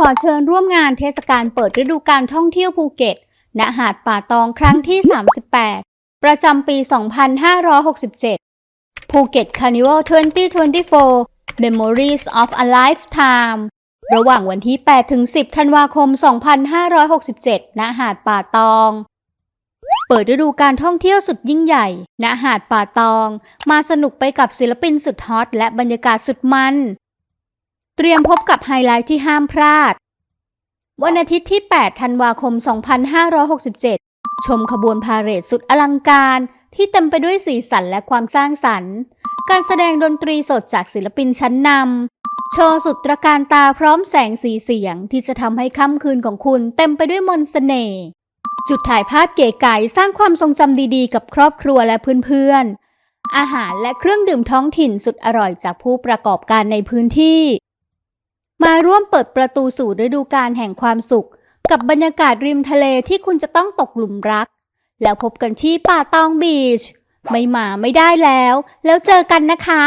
ขอเชิญร่วมงานเทศกาลเปิดฤดูกาลท่องเที่ยวภูเก็ต ณ หาดป่าตองครั้งที่ 38 ประจำปี 2567 ภูเก็ต Carnival 2024 Memories of a Lifetime ระหว่างวันที่ 8 ถึง 10 ธันวาคม 2567 ณ หาดป่าตอง เปิดฤดูการท่องเที่ยวสุดยิ่งใหญ่ ณ หาดป่าตอง มาสนุกไปกับศิลปินสุดฮอตและบรรยากาศสุดมัน เตรียมพบกับไฮไลท์ที่ห้ามพลาด วันอาทิตย์ที่ 8 ธันวาคม 2567 ชมขบวนพาเหรดสุดอลังการที่เต็มไปด้วยสีสันและความสร้างสรรค์ การแสดงดนตรีสดจากศิลปินชั้นนำ โชว์สุดตระการตาพร้อมแสงสีเสียงที่จะทำให้ค่ำคืนของคุณเต็มไปด้วยมนต์เสน่ห์ จุดถ่ายภาพเก๋ไก๋สร้างความทรงจำดีๆ กับครอบครัวและเพื่อนๆ อาหารและเครื่องดื่มท้องถิ่นสุดอร่อยจากผู้ประกอบการในพื้นที่ มาร่วมเปิดประตูสู่ฤดูกาลแห่งความสุข กับบรรยากาศริมทะเลที่คุณจะต้องตกหลุมรัก แล้วพบกันที่ป่าตองบีช ไม่มาไม่ได้แล้ว แล้วเจอกันนะคะ